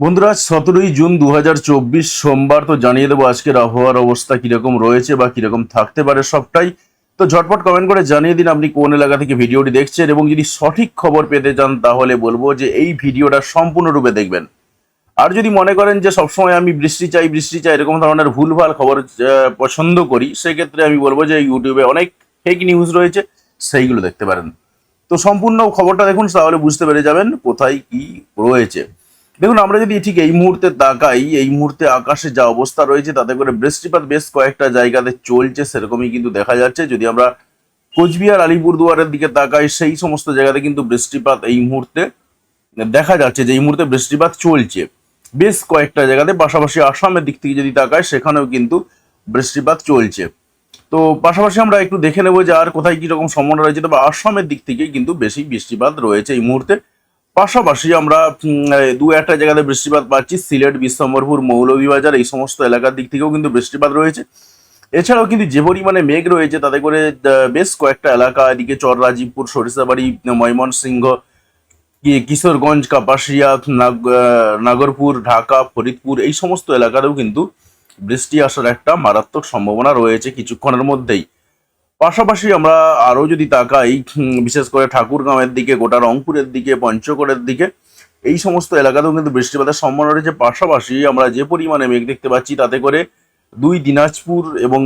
বন্ধুরা, সতেরোই জুন দু হাজার চব্বিশ সোমবার তো জানিয়ে দেবো আজকের আবহাওয়ার অবস্থা কীরকম রয়েছে বা কীরকম থাকতে পারে সবটাই। তো ঝটপট কমেন্ট করে জানিয়ে দিন আপনি কোন এলাকা থেকে ভিডিওটি দেখছেন এবং যদি সঠিক খবর পেতে চান তাহলে বলব যে এই ভিডিওটা সম্পূর্ণরূপে দেখবেন। আর যদি মনে করেন যে সবসময় আমি বৃষ্টি চাই বৃষ্টি চাই, এরকম ধরনের ভুলভাল খবর পছন্দ করি, সেক্ষেত্রে আমি বলব যে ইউটিউবে অনেক ফেক নিউজ রয়েছে, সেইগুলো দেখতে পারেন। তো সম্পূর্ণ খবরটা দেখুন, তাহলে বুঝতে পেরে যাবেন কোথায় কি রয়েছে। দেখুন, আমরা যদি ঠিক এই মুহূর্তে তাকাই, এই মুহূর্তে আকাশে যা অবস্থা রয়েছে, তাতে করে বৃষ্টিপাত বেশ কয়েকটা জায়গাতে চলছে, সেরকমই কিন্তু দেখা যাচ্ছে। যদি আমরা কোচবিহার, আলিপুরদুয়ারের দিকে তাকাই, সেই সমস্ত জায়গাতে কিন্তু বৃষ্টিপাত এই মুহূর্তে দেখা যাচ্ছে যে এই মুহূর্তে বৃষ্টিপাত চলছে। বেশ কয়েকটা জায়গাতে, পাশাপাশি আসামের দিক থেকে যদি তাকাই, সেখানেও কিন্তু বৃষ্টিপাত চলছে। তো পাশাপাশি আমরা একটু দেখে নেব যে আর কোথায় কীরকম সম্ভাবনা রয়েছে, তবে আসামের দিক থেকে কিন্তু বেশি বৃষ্টিপাত রয়েছে এই মুহূর্তে। পাশাপাশি আমরা দু একটা জায়গাতে বৃষ্টিপাত পাচ্ছি, সিলেট, বিশ্বম্বরপুর, মৌলভীবাজার, এই সমস্ত এলাকার দিক থেকেও কিন্তু বৃষ্টিপাত রয়েছে। এছাড়াও কিন্তু যে পরিমাণে মেঘ রয়েছে, তাতে করে বেশ কয়েকটা এলাকা, এদিকে চররাজীবপুর, সরিষাবাড়ি, ময়মনসিংহ কিশোরগঞ্জ, কাপাসিয়া, নাগ- নাগরপুর, ঢাকা, ফরিদপুর, এই সমস্ত এলাকাতেও কিন্তু বৃষ্টি আসার একটা মারাত্মক সম্ভাবনা রয়েছে কিছুক্ষণের মধ্যেই। পাশাপাশি আমরা আরও যদি তাকাই বিশেষ করে ঠাকুরগাঁওয়ের দিকে, গোটা রংপুরের দিকে, পঞ্চগড়ের দিকে, এই সমস্ত এলাকাতেও কিন্তু বৃষ্টিপাতের সম্ভাবনা রয়েছে। পাশাপাশি আমরা যে পরিমাণে মেঘ দেখতে পাচ্ছি, তাতে করে দুই দিনাজপুর এবং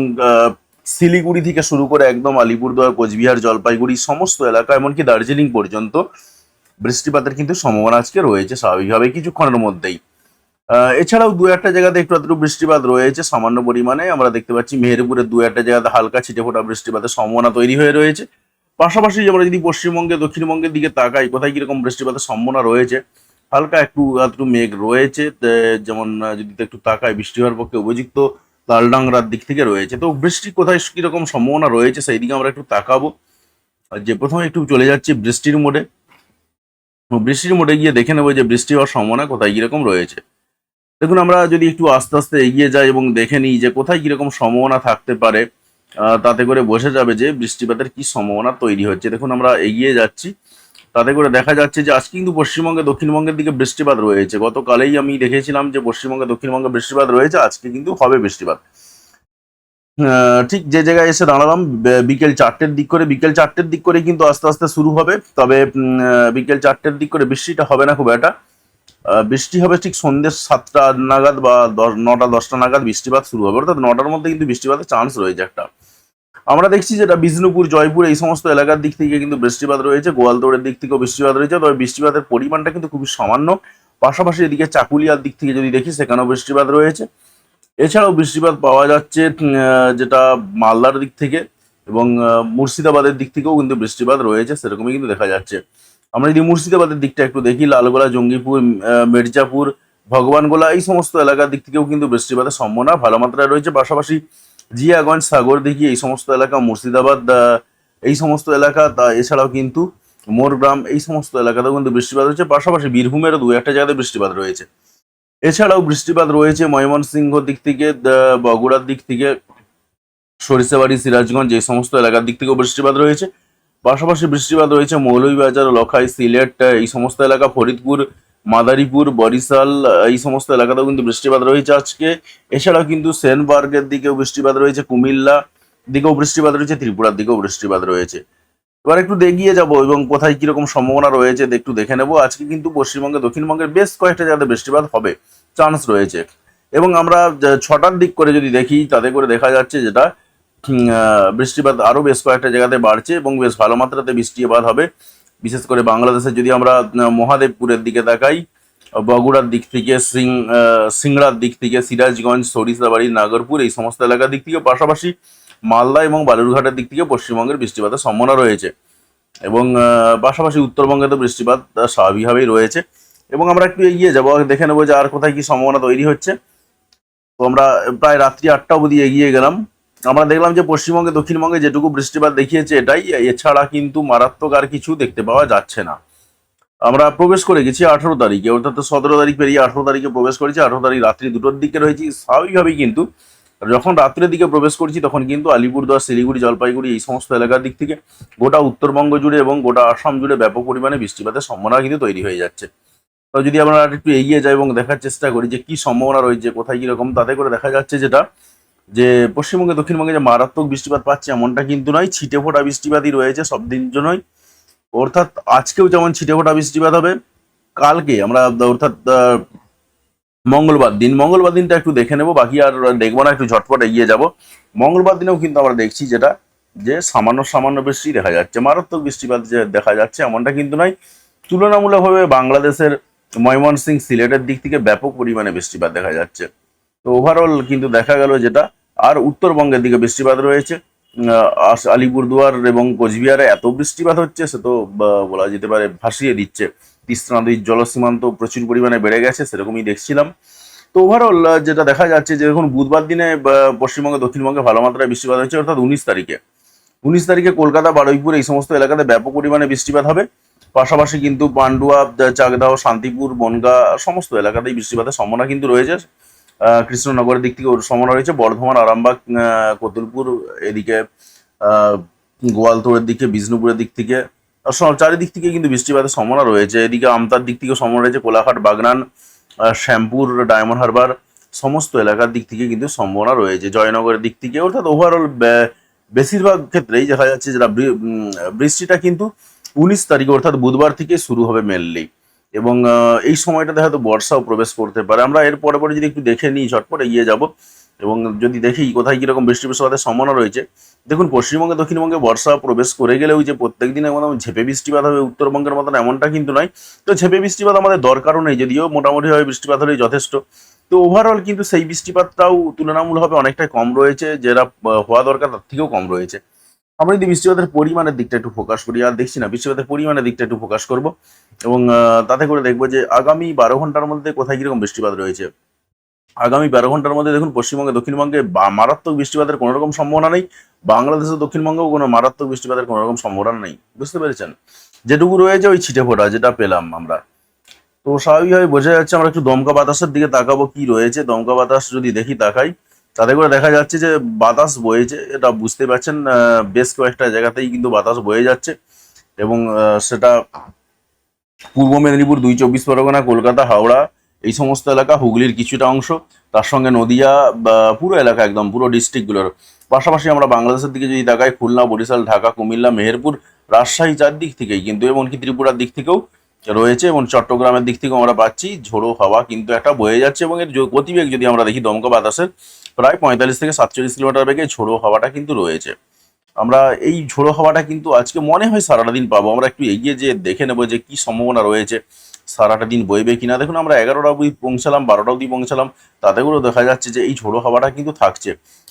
শিলিগুড়ি থেকে শুরু করে একদম আলিপুরদুয়ার, কোচবিহার, জলপাইগুড়ি, সমস্ত এলাকা, এমনকি দার্জিলিং পর্যন্ত বৃষ্টিপাতের কিন্তু সম্ভাবনা আজকে রয়েছে, স্বাভাবিকভাবে কিছুক্ষণের মধ্যেই। এছাড়াও দু একটা জায়গাতে একটু আধটু বৃষ্টিপাত রয়েছে, সামান্য পরিমাণে। আমরা দেখতে পাচ্ছি মেহেরপুরের দু একটা জায়গাতে হালকা ছিটে ফোটা বৃষ্টিপাতের সম্ভাবনা তৈরি হয়ে রয়েছে। পাশাপাশি আমরা যদি পশ্চিমবঙ্গে, দক্ষিণবঙ্গের দিকে তাকাই, কোথায় কীরকম বৃষ্টিপাতের সম্ভাবনা রয়েছে, হালকা একটু আধটু মেঘ রয়েছে যেমন যদি একটু তাকাই, বৃষ্টি হওয়ার পক্ষে উপযুক্ত লালডাংরার দিক থেকে রয়েছে। তো বৃষ্টি কোথায় কীরকম সম্ভাবনা রয়েছে, সেই দিকে আমরা একটু তাকাবো। যে প্রথমে একটু চলে যাচ্ছি বৃষ্টির মোডে। বৃষ্টির মোডে গিয়ে দেখে নেব যে বৃষ্টি হওয়ার সম্ভাবনা কোথায় কীরকম রয়েছে। দেখুন, আমরা যদি একটু আস্তে আস্তে এগিয়ে যাই এবং দেখে নিই যে কোথায় কীরকম সম্ভাবনা থাকতে পারে তাতে করে বোঝা যাবে যে বৃষ্টিপাতের কি সম্ভাবনা তৈরি হচ্ছে। দেখুন, আমরা এগিয়ে যাচ্ছি। তাতে করে দেখা যাচ্ছে যে আজকে কিন্তু পশ্চিমবঙ্গে, দক্ষিণবঙ্গের দিকে বৃষ্টিপাত রয়েছে। গতকালেই আমি দেখেছিলাম যে পশ্চিমবঙ্গে, দক্ষিণবঙ্গে বৃষ্টিপাত রয়েছে, আজকে কিন্তু হবে বৃষ্টিপাত। ঠিক যে জায়গায় এসে দাঁড়ালাম বিকেল চারটের দিক করে, বিকেল চারটের দিক করে কিন্তু আস্তে আস্তে শুরু হবে। তবে বিকেল চারটের দিক করে বৃষ্টিটা হবে না খুব একটা। বৃষ্টি হবে ঠিক সন্ধ্যে সাতটা নাগাদ বা দশ- নটা, দশটা নাগাদ বৃষ্টিপাত শুরু হবে। অর্থাৎ নটার মধ্যে কিন্তু বৃষ্টিপাতের চান্স রয়েছে একটা। আমরা দেখছি যেটা বিষ্ণুপুর, জয়পুর এই সমস্ত এলাকার দিক থেকে কিন্তু বৃষ্টিপাত রয়েছে। গোয়ালতোড়ের দিক থেকেও বৃষ্টিপাত রয়েছে। তবে বৃষ্টিপাতের পরিমাণটা কিন্তু খুবই সামান্য। পাশাপাশি এদিকে চাকুলিয়ার দিক থেকে যদি দেখি, সেখানেও বৃষ্টিপাত রয়েছে। এছাড়াও বৃষ্টিপাত পাওয়া যাচ্ছে যেটা মালদার দিক থেকে এবং মুর্শিদাবাদের দিক থেকেও কিন্তু বৃষ্টিপাত রয়েছে, সেরকমই কিন্তু দেখা যাচ্ছে। আমরা যদি মুর্শিদাবাদের দিকটা একটু দেখি, লালগোলা, জঙ্গিপুর মির্জাপুর, ভগবানগোলা, এই সমস্ত এলাকার দিক থেকেও কিন্তু বৃষ্টিপাতের সম্ভাবনা ভালো মাত্রায় রয়েছে। পাশাপাশি জিয়াগঞ্জ সাগরদিঘি এই সমস্ত এলাকা, মুর্শিদাবাদ এই সমস্ত এলাকা, তা এছাড়াও কিন্তু মোরগ্রাম, এই সমস্ত এলাকাতেও কিন্তু বৃষ্টিপাত রয়েছে পাশাপাশি বীরভূমেরও দু একটা জায়গাতে বৃষ্টিপাত রয়েছে। এছাড়াও বৃষ্টিপাত রয়েছে ময়মনসিংহ দিক থেকে বগুড়ার দিক থেকে, সরিষাবাড়ি, সিরাজগঞ্জ, এই সমস্ত এলাকার দিক থেকেও বৃষ্টিপাত রয়েছে। পাশাপাশি বৃষ্টিপাত রয়েছে মৌলভীবাজার, লখাই, সিলেট, এই সমস্ত এলাকা, ফরিদপুর, মাদারীপুর, বরিশাল, এই সমস্ত এলাকাতেও কিন্তু বৃষ্টিপাত রয়েছে আজকে। এছাড়াও কিন্তু সেনবার্গের দিকেও বৃষ্টিপাত রয়েছে, কুমিল্লা দিকেও বৃষ্টিপাত রয়েছে, ত্রিপুরার দিকেও বৃষ্টিপাত রয়েছে। এবার একটু এগিয়ে যাব এবং কোথায় কীরকম সম্ভাবনা রয়েছে একটু দেখে নেব। আজকে কিন্তু পশ্চিমবঙ্গে, দক্ষিণবঙ্গের বেশ কয়েকটা জায়গাতে বৃষ্টিপাত হবে, চান্স রয়েছে। এবং আমরা ছটার দিক করে যদি দেখি, তাতে করে দেখা যাচ্ছে যেটা বৃষ্টিপাত আরও বেশ কয়েকটা জায়গাতে বাড়ছে এবং বেশ ভালো মাত্রাতে বৃষ্টিপাত হবে। বিশেষ করে বাংলাদেশে যদি আমরা মহাদেবপুরের দিকে তাকাই, বগুড়ার দিক থেকে, সিং সিংড়ার দিক থেকে, সিরাজগঞ্জ, সরিষাবাড়ি, নাগরপুর, এই সমস্ত এলাকার দিক থেকে পাশাপাশি মালদা এবং বালুরঘাটের দিক থেকে পশ্চিমবঙ্গের বৃষ্টিপাতের সম্ভাবনা রয়েছে। এবং পাশাপাশি উত্তরবঙ্গে তো বৃষ্টিপাত স্বাভাবিকভাবেই রয়েছে। এবং আমরা একটু এগিয়ে যাব, দেখে নেব যে আর কোথায় কি সম্ভাবনা তৈরি হচ্ছে। তো আমরা প্রায় রাত্রি আটটা অবধি এগিয়ে গেলাম। আমরা দেখলাম যে পশ্চিমবঙ্গে, দক্ষিণবঙ্গে যেটুকু বৃষ্টিপাত দেখিয়েছে এটাই, এছাড়া কিন্তু মারাত্মক আর কিছু দেখতে পাওয়া যাচ্ছে না। আমরা প্রবেশ করে গেছি আঠারো তারিখে, অর্থাৎ সতেরো তারিখ পেরিয়ে আঠারো তারিখে প্রবেশ করেছি, আঠারো তারিখ রাত্রি দুটোর দিকে রয়েছি। স্বাভাবিকভাবেই কিন্তু যখন রাত্রের দিকে প্রবেশ করছি, তখন কিন্তু আলিপুরদুয়ার, শিলিগুড়ি, জলপাইগুড়ি এই সমস্ত এলাকার দিক থেকে গোটা উত্তরবঙ্গ জুড়ে এবং গোটা আসাম জুড়ে ব্যাপক পরিমাণে বৃষ্টিপাতের সম্ভাবনা কিন্তু তৈরি হয়ে যাচ্ছে। তো যদি আমরা একটু এগিয়ে যাই এবং দেখার চেষ্টা করি যে কি সম্ভাবনা রয়েছে, কোথায় কীরকম, তাতে করে দেখা যাচ্ছে যেটা যে পশ্চিমবঙ্গে, দক্ষিণবঙ্গে যে মারাত্মক বৃষ্টিপাত পাচ্ছে, এমনটা কিন্তু নয়। ছিটে ফোটা বৃষ্টিপাতই রয়েছে, সব দিন জন্যই। অর্থাৎ আজকেও যেমন ছিটে ফোটা বৃষ্টিপাত হবে, কালকে আমরা অর্থাৎ মঙ্গলবার দিন, মঙ্গলবার দিনটা একটু দেখে নেব, বাকি আর দেখব না, একটু ঝটপট এগিয়ে যাব। মঙ্গলবার দিনেও কিন্তু আমরা দেখছি যেটা, যে সামান্য সামান্য বৃষ্টি দেখা যাচ্ছে, মারাত্মক বৃষ্টিপাত যে দেখা যাচ্ছে, এমনটা কিন্তু নয়। তুলনামূলকভাবে বাংলাদেশের ময়মনসিং সিলেটের দিক থেকে ব্যাপক পরিমাণে বৃষ্টিপাত দেখা যাচ্ছে। তো ওভারঅল কিন্তু দেখা গেল যেটা, আর উত্তরবঙ্গের দিকে বৃষ্টিপাত রয়েছে। আলিপুরদুয়ার এবং কোচবিহারে এত বৃষ্টিপাত হচ্ছে, সে তো বলা যেতে পারে ভাসিয়ে দিচ্ছে। তিস্তা নদীর জলসীমান্ত প্রচুর পরিমাণে বেড়ে গেছে, সেরকমই দেখছিলাম। তো ওভারঅল যেটা দেখা যাচ্ছে যে দেখুন বুধবার দিনে পশ্চিমবঙ্গে, দক্ষিণবঙ্গে ভালো মাত্রায় বৃষ্টিপাত হচ্ছে, অর্থাৎ উনিশ তারিখে। উনিশ তারিখে কলকাতা, বারুইপুর এই সমস্ত এলাকাতে ব্যাপক পরিমাণে বৃষ্টিপাত হবে। পাশাপাশি কিন্তু পান্ডুয়া চাকদাহ, শান্তিপুর, বনগা, সমস্ত এলাকাতেই বৃষ্টিপাতের সম্ভাবনা কিন্তু রয়েছে। কৃষ্ণনগরের দিক থেকে সম্ভাবনা রয়েছে বর্ধমান, আরামবাগ কতুলপুর, এদিকে গোয়ালতোড়ের দিকে, বিষ্ণুপুরের দিক থেকে চারিদিক থেকে কিন্তু বৃষ্টিপাতের সম্ভাবনা রয়েছে। এদিকে আমতার দিক থেকে সম্ভাবনা রয়েছে। কোলাঘাট, বাগনান শ্যামপুর, ডায়মন্ড হারবার, সমস্ত এলাকার দিক থেকে কিন্তু সম্ভাবনা রয়েছে। জয়নগরের দিক থেকে, অর্থাৎ ওভারঅল বেশিরভাগ ক্ষেত্রেই দেখা যাচ্ছে যেটা বৃষ্টিটা কিন্তু উনিশ তারিখে, অর্থাৎ বুধবার থেকে শুরু হবে মেনলি এবং এই সময়টাতে হয়তো বর্ষাও প্রবেশ করতে পারে। আমরা এর পরে পরে যদি একটু দেখে নিই, ঝটপট এগিয়ে যাব এবং যদি দেখি কোথায় কীরকম বৃষ্টি বৃষ্টিপাতের সম্ভাবনা রয়েছে। দেখুন, পশ্চিমবঙ্গে, দক্ষিণবঙ্গে বর্ষা প্রবেশ করে গেলেও যে প্রত্যেক দিনের মতন ঝেপে বৃষ্টিপাত হবে, উত্তরবঙ্গের মতন এমনটা কিন্তু নয়। তো ঝেপে বৃষ্টিপাত আমাদের দরকারও নেই, যদিও মোটামুটি ভাবে বৃষ্টিপাত হলেই যথেষ্ট। তো ওভারঅল কিন্তু সেই বৃষ্টিপাতটাও তুলনামূলকভাবে অনেকটাই কম রয়েছে, যেটা হওয়া দরকার, তার থেকেও কম রয়েছে। আমরা যদি বৃষ্টিপাতের পরিমাণের দিকটা একটু ফোকাস করি, আর দেখছি না বৃষ্টিপাতের পরিমাণের দিকটা একটু ফোকাস করব এবং তাতে করে দেখব যে আগামী বারো ঘণ্টার মধ্যে কোথায় কীরকম বৃষ্টিপাত রয়েছে। আগামী বারো ঘণ্টার মধ্যে দেখুন, পশ্চিমবঙ্গে, দক্ষিণবঙ্গে মারাত্মক বৃষ্টিপাতের কোনো রকম সম্ভাবনা নেই। বাংলাদেশের দক্ষিণবঙ্গেও কোনো মারাত্মক বৃষ্টিপাতের কোনো রকম সম্ভাবনা নেই। বুঝতে পেরেছেন? যেটুকু রয়েছে ওই ছিটে ফোটা যেটা পেলাম আমরা। তো স্বাভাবিকভাবে বোঝা যাচ্ছে আমরা একটু দমকা বাতাসের দিকে তাকাবো, কি রয়েছে? দমকা বাতাস যদি দেখি তাকাই তাতে করে দেখা যাচ্ছে যে বাতাস বয়েছে, এটা বুঝতে পারছেন বেশ কয়েকটা জায়গাতেই কিন্তু বাতাস বয়ে যাচ্ছে এবং সেটা পূর্ব মেদিনীপুর দুই চব্বিশ পরগনা, কলকাতা, হাওড়া, এই সমস্ত এলাকা, হুগলির কিছুটা অংশ, তার সঙ্গে নদিয়া পুরো এলাকা একদম, পুরো ডিস্ট্রিক্টগুলোর। পাশাপাশি আমরা বাংলাদেশের দিকে যদি তাকাই, খুলনা, বরিশাল, ঢাকা, কুমিল্লা, মেহেরপুর, রাজশাহী চারদিক থেকেই কিন্তু, এমনকি ত্রিপুরার দিক থেকেও রয়েছে এবং চট্টগ্রামের দিক থেকেও আমরা পাচ্ছি, ঝোড়ো হাওয়া কিন্তু একটা বয়ে যাচ্ছে এবং এর গতিবেগ যদি আমরা দেখি দমকা বাতাসের প্রায় পঁয়তাল্লিশ থেকে সাতচল্লিশ কিলোমিটার বেগে ঝোড়ো হাওয়াটা কিন্তু রয়েছে। আমরা এই ঝোড়ো হাওয়াটা কিন্তু আজকে মনে হয় সারাটা দিন পাবো। আমরা একটু এগিয়ে যে দেখে নেব যে কি সম্ভাবনা রয়েছে সারাটা দিন বইবে কিনা। দেখুন, আমরা এগারোটা অবধি পৌঁছালাম, বারোটা অবধি পৌঁছালাম। তাতে করেও দেখা যাচ্ছে যে এই ঝোড়ো হাওয়াটা কিন্তু থাকছে।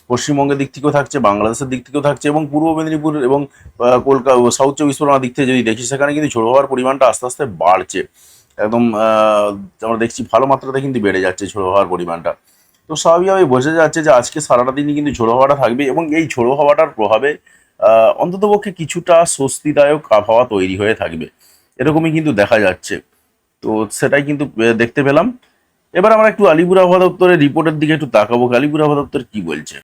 পশ্চিমবঙ্গের দিক থেকেও থাকছে, বাংলাদেশের দিক থেকেও থাকছে এবং পূর্ব মেদিনীপুর এবং কলকাতা সাউথ চব্বিশ পরগনার দিক থেকে যদি দেখি, সেখানে কিন্তু ঝোড়ো হওয়ার পরিমাণটা আস্তে আস্তে বাড়ছে। একদম আমরা দেখছি ভালো মাত্রাতে কিন্তু বেড়ে যাচ্ছে ঝোড়ো হওয়ার পরিমাণটা। তো স্বাভাবিকভাবে বোঝা যাচ্ছে যে আজকে সারাটা দিনই কিন্তু ঝোড়ো হাওয়াটা থাকবে এবং এই ঝোড়ো হাওয়াটার প্রভাবে অন্ততপক্ষে কিছুটা স্বস্তিদায়ক আবহাওয়া তৈরি হয়ে থাকবে। এরকমই কিন্তু দেখা যাচ্ছে। তো সেটাই কিন্তু দেখতে পেলাম। এবার আমরা একটু আলিপুর আবহাওয়া দপ্তরের রিপোর্টের দিকে একটু তাকাবো আলিপুর আবহাওয়া দপ্তর কি বলছে?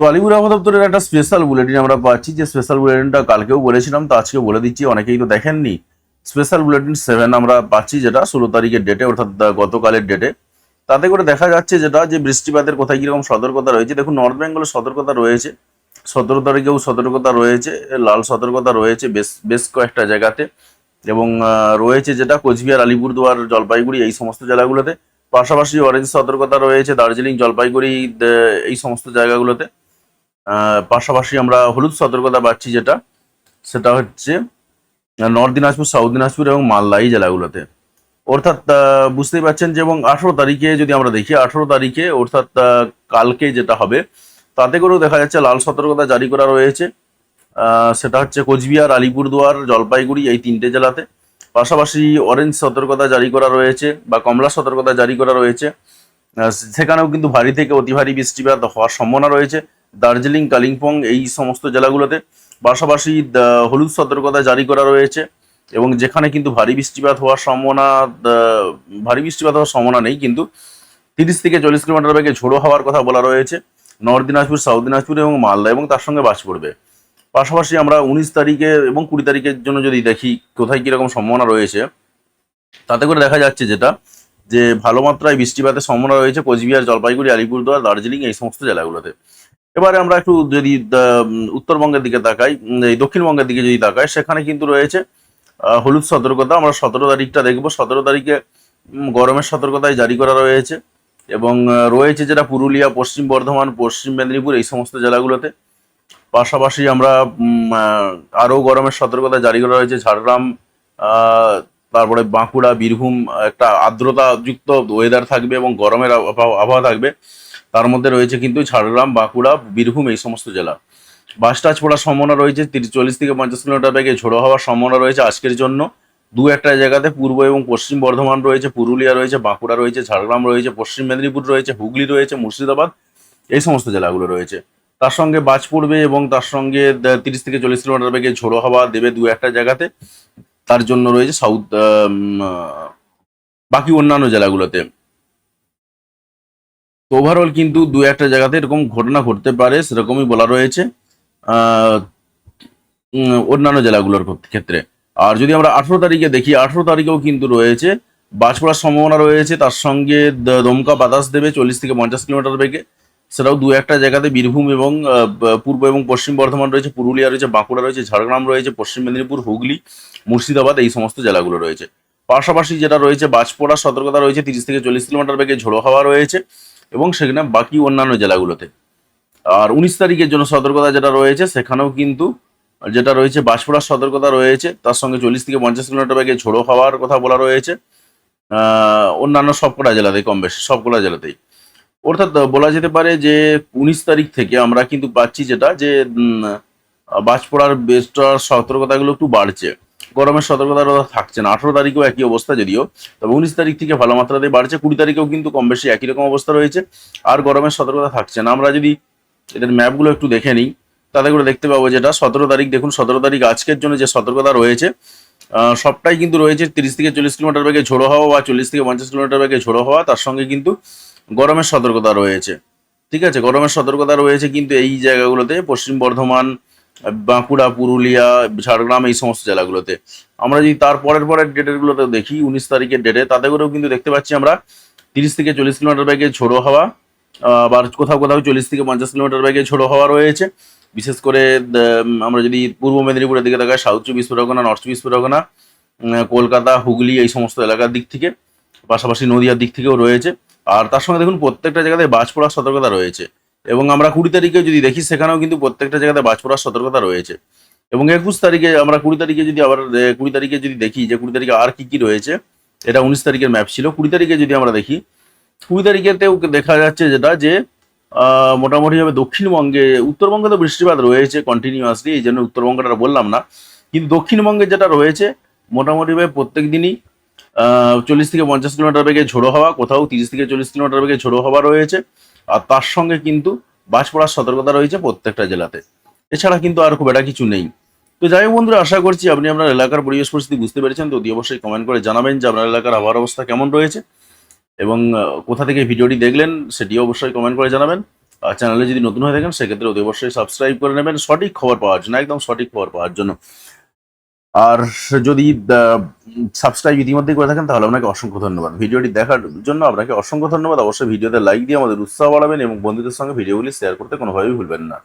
তো আলিপুর আবহাওয়া দপ্তরের একটা স্পেশাল বুলেটিন আমরা পাচ্ছি। যে স্পেশাল বুলেটিনটা কালকেও বলেছিলাম, তো আজকে বলে দিচ্ছি, অনেকেই তো দেখেননি। স্পেশাল বুলেটিন সেভেন আমরা পাচ্ছি যেটা, ষোলো তারিখের ডেটে অর্থাৎ গতকালের ডেটে তাতে করে দেখা যাচ্ছে যেটা যে বৃষ্টিপাতের কোথায় কীরকম সতর্কতা রয়েছে। দেখুন নর্থ বেঙ্গলের সতর্কতা রয়েছে। সতেরো তারিখেও সতর্কতা রয়েছে, লাল সতর্কতা রয়েছে বেশ বেশ কয়েকটা জায়গাতে। এবং রয়েছে যেটা কোচবিহার, আলিপুরদুয়ার, জলপাইগুড়ি এই সমস্ত জেলাগুলোতে পাশাপাশি অরেঞ্জ সতর্কতা রয়েছে, দার্জিলিং, জলপাইগুড়ি এই সমস্ত জায়গাগুলোতে। পাশাপাশি আমরা হলুদ সতর্কতা পাচ্ছি যেটা, সেটা হচ্ছে নর্থ দিনাজপুর সাউথ দিনাজপুর এবং মালদা এই জেলাগুলোতে। অর্থাৎ বুঝতেই পারছেন যে এবং আঠেরো তারিখে যদি আমরা দেখি, আঠেরো তারিখে অর্থাৎ কালকে যেটা হবে, তাতে করেও দেখা যাচ্ছে লাল সতর্কতা জারি করা রয়েছে। সেটা হচ্ছে কোচবিহার, আলিপুরদুয়ার, জলপাইগুড়ি এই তিনটে জেলাতে। পাশাপাশি অরেঞ্জ সতর্কতা জারি করা রয়েছে বা কমলা সতর্কতা জারি করা রয়েছে। সেখানেও কিন্তু ভারী থেকে অতি ভারী বৃষ্টিপাত হওয়ার সম্ভাবনা রয়েছে। দার্জিলিং, কালিম্পং এই সমস্ত জেলাগুলোতে। পাশাপাশি হলুদ সতর্কতা জারি করা রয়েছে। এবং যেখানে কিন্তু ভারী বৃষ্টিপাত হওয়ার সম্ভাবনা ভারী বৃষ্টিপাত হওয়ার সম্ভাবনা নেই, কিন্তু তিরিশ থেকে চল্লিশ কিলোমিটার বেগে ঝোড়ো হওয়ার কথা বলা রয়েছে। নর্থ দিনাজপুর, সাউথ দিনাজপুর এবং মালদা এবং তার সঙ্গে বাস পড়বে। পাশাপাশি আমরা উনিশ তারিখে এবং কুড়ি তারিখের জন্য যদি দেখি কোথায় কীরকম সম্ভাবনা রয়েছে, তাতে করে দেখা যাচ্ছে যেটা, যে ভালো মাত্রায় বৃষ্টিপাতের সম্ভাবনা রয়েছে কোচবিহার, জলপাইগুড়ি, আলিপুরদুয়ার, দার্জিলিং এই সমস্ত জেলাগুলোতে। এবারে আমরা একটু যদি উত্তরবঙ্গের দিকে তাকাই এই দক্ষিণবঙ্গের দিকে যদি তাকাই, সেখানে কিন্তু রয়েছে হলুদ সতর্কতা, আমরা সতেরো তারিখটা দেখব। সতেরো তারিখে গরমের সতর্কতায় জারি করা রয়েছে। এবং রয়েছে যেটা পুরুলিয়া, পশ্চিম বর্ধমান, পশ্চিম মেদিনীপুর, এই সমস্ত জেলাগুলোতে। পাশাপাশি আমরা আরও গরমের সতর্কতা জারি করা হয়েছে ঝাড়গ্রাম তারপরে বাঁকুড়া, বীরভূম, একটা আর্দ্রতাযুক্ত ওয়েদার থাকবে এবং গরমের আবহাওয়া থাকবে। তার মধ্যে রয়েছে কিন্তু ঝাড়গ্রাম, বাঁকুড়া, বীরভূম, এই সমস্ত জেলা। বাস টাচ পড়ার সম্ভাবনা রয়েছে, তিরিশ, চল্লিশ থেকে পঞ্চাশ কিলোমিটার বেগে ঝোড়ো হওয়ার সম্ভাবনা রয়েছে আজকের জন্য। দু একটা জায়গাতে পূর্ব এবং পশ্চিম বর্ধমান রয়েছে, পুরুলিয়া রয়েছে, বাঁকুড়া রয়েছে, ঝাড়গ্রাম রয়েছে, পশ্চিম মেদিনীপুর রয়েছে, হুগলি রয়েছে, মুর্শিদাবাদ, এই সমস্ত জেলাগুলো রয়েছে। তার সঙ্গে বাজ পড়বে এবং তার সঙ্গে তিরিশ থেকে চল্লিশ কিলোমিটার বেগে ঝোড়ো হাওয়া দেবে দু একটা জায়গাতে। তার জন্য রয়েছে সাউথ বাকি অন্যান্য জেলাগুলোতে। ওভারঅল কিন্তু দু একটা জায়গাতে এরকম ঘটনা ঘটতে পারে, সেরকমই বলা রয়েছে। অন্যান্য জেলাগুলোর ক্ষেত্রে। আর যদি আমরা আঠেরো তারিখে দেখি, আঠেরো তারিখেও কিন্তু রয়েছে বাজ পড়ার সম্ভাবনা রয়েছে, তার সঙ্গে দমকা বাতাস দেবে চল্লিশ থেকে পঞ্চাশ কিলোমিটার বেগে। সেটাও দু একটা জায়গাতে বীরভূম এবং পূর্ব এবং পশ্চিম বর্ধমান রয়েছে, পুরুলিয়া রয়েছে, বাঁকুড়া রয়েছে, ঝাড়গ্রাম রয়েছে, পশ্চিম মেদিনীপুর, হুগলি, মুর্শিদাবাদ এই সমস্ত জেলাগুলো রয়েছে। পাশাপাশি যেটা রয়েছে বাজ পড়ার সতর্কতা রয়েছে, তিরিশ থেকে চল্লিশ কিলোমিটার বেগে ঝোড়ো হাওয়া রয়েছে এবং সেখানে বাকি অন্যান্য জেলাগুলোতে। আর উনিশ তারিখের জন্য সতর্কতা যেটা রয়েছে, সেখানেও কিন্তু যেটা রয়েছে বাজ পড়ার সতর্কতা রয়েছে। তার সঙ্গে চল্লিশ থেকে পঞ্চাশ কিলোমিটার বেগে ঝোড়ো হওয়ার কথা বলা রয়েছে। অন্যান্য সবকটা জেলাতেই কম বেশি, সবকটা জেলাতেই। অর্থাৎ বলা যেতে পারে যে, উনিশ তারিখ থেকে আমরা কিন্তু পাচ্ছি যেটা যে পড়ার বেস্টার সতর্কতাগুলো একটু বাড়ছে। গরমের সতর্কতা থাকছে না। আঠারো তারিখেও একই অবস্থা যদিও, তবে উনিশ তারিখ থেকে ভালো মাত্রাতে বাড়ছে। কুড়ি তারিখেও কিন্তু কম বেশি একই রকম অবস্থা রয়েছে। আর গরমের সতর্কতা থাকছে না। আমরা যদি এদের ম্যাপগুলো একটু দেখে নিই। তাতে করে দেখতে পাবো যেটা সতেরো তারিখ, দেখুন সতেরো তারিখ আজকের জন্য যে সতর্কতা রয়েছে সবটাই কিন্তু রয়েছে তিরিশ থেকে চল্লিশ কিলোমিটার বেগে ঝোড়ো হওয়া বা চল্লিশ থেকে পঞ্চাশ কিলোমিটার বেগে ঝোড়ো হওয়া, তার সঙ্গে কিন্তু গরমের সতর্কতা রয়েছে। ঠিক আছে? গরমের সতর্কতা রয়েছে কিন্তু এই জায়গাগুলোতে, পশ্চিম বর্ধমান, বাঁকুড়া, পুরুলিয়া, ঝাড়গ্রাম, এই সমস্ত জেলাগুলোতে। আমরা যদি তার পরের পরের ডেটেরগুলোতে দেখি, উনিশ তারিখের ডেটে তাতে করেও কিন্তু দেখতে পাচ্ছি আমরা তিরিশ থেকে চল্লিশ কিলোমিটার বেগে ঝোড়ো হাওয়া আবার কোথাও কোথাও চল্লিশ থেকে পঞ্চাশ কিলোমিটার বেগে ঝোড়ো হওয়া রয়েছে। বিশেষ করে আমরা যদি পূর্ব মেদিনীপুরের দিকে তাকাই সাউথ চব্বিশ পরগনা নর্থ চব্বিশ পরগনা কলকাতা, হুগলি এই সমস্ত এলাকার দিক থেকে, পাশাপাশি নদিয়ার দিক থেকেও রয়েছে। আর তার সঙ্গে দেখুন, প্রত্যেকটা জায়গাতে বাজ পড়ার সতর্কতা রয়েছে। এবং আমরা কুড়ি তারিখে যদি দেখি, সেখানেও কিন্তু প্রত্যেকটা জায়গাতে বাজ পড়ার সতর্কতা রয়েছে। এবং একুশ তারিখে আমরা কুড়ি তারিখে যদি আবার কুড়ি তারিখে যদি দেখি যে কুড়ি তারিখে আর কি কি রয়েছে, এটা উনিশ তারিখের ম্যাপ ছিল। কুড়ি তারিখে যদি আমরা দেখি কুড়ি দেখা যাচ্ছে যেটা যে আহ, মোটামুটিভাবে দক্ষিণবঙ্গে উত্তরবঙ্গে তো বৃষ্টিপাত রয়েছে কন্টিনিউয়াসলি এই জন্য উত্তরবঙ্গটা বললাম না। কিন্তু দক্ষিণবঙ্গে যেটা রয়েছে মোটামুটিভাবে প্রত্যেক দিনই চল্লিশ থেকে পঞ্চাশ কিলোমিটার বেগে ঝোড়ো হওয়া কোথাও তিরিশ থেকে চল্লিশ কিলোমিটার বেগে ঝোড়ো হওয়া রয়েছে। আর তার সঙ্গে কিন্তু বাস পড়ার সতর্কতা রয়েছে প্রত্যেকটা জেলাতে। এছাড়া কিন্তু আর খুব একটা কিছু নেই। তো যাই বন্ধুরা আশা করছি আপনি আপনার এলাকার পরিবেশ পরিস্থিতি বুঝতে পেরেছেন। তো অতি অবশ্যই কমেন্ট করে জানাবেন যে আপনার এলাকার আবহাওয়ার অবস্থা কেমন রয়েছে। এবং কোথা থেকে ভিডিওটি দেখলেন সেটি অবশ্যই কমেন্ট করে জানাবেন। আর চ্যানেলে যদি নতুন হয়ে থাকেন, সেক্ষেত্রে অতি অবশ্যই সাবস্ক্রাইব করে নেবেন সঠিক খবর পাওয়ার জন্য, একদম সঠিক খবর পাওয়ার জন্য। আর যদি সাবস্ক্রাইব ইতিমধ্যে করে থাকেন, তাহলে আপনাকে অসংখ্য ধন্যবাদ। ভিডিওটি দেখার জন্য আপনাকে অসংখ্য ধন্যবাদ। অবশ্যই ভিডিওতে লাইক দিয়ে আমাদের উৎসাহ বাড়াবেন এবং বন্ধুদের সঙ্গে ভিডিওগুলি শেয়ার করতে কোনোভাবেই ভুলবেন না।